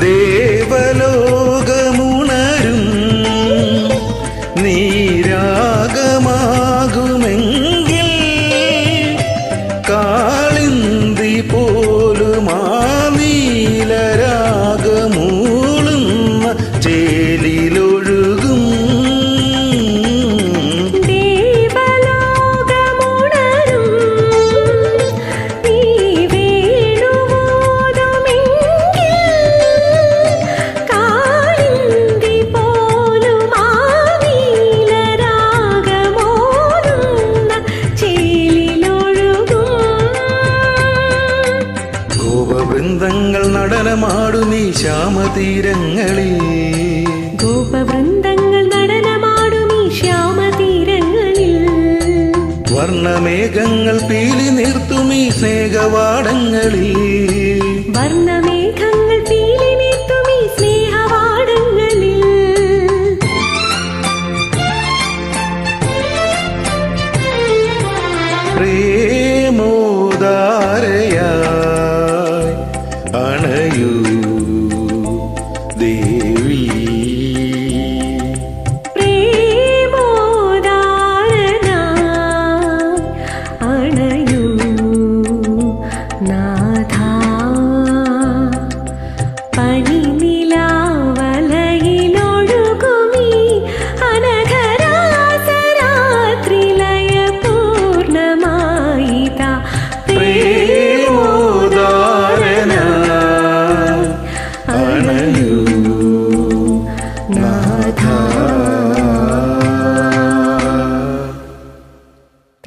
ദേവലോകമുണരും. നീ ഗോപവൃന്ദങ്ങൾ നടനമാടുന്നീ ശ്യാമതീരങ്ങളിൽ ഗോപവൃന്ദങ്ങൾ നടനമാടും ഈ ശ്യാമതീരങ്ങളിൽ. വർണമേഘങ്ങൾ പീലി നിർത്തുമീ സ്നേഹവാടങ്ങളിൽ. വർണമേഘങ്ങൾ പീലി നീർത്തും ഈ സ്നേഹവാടങ്ങളിൽ. പ്രേമോദാരയായി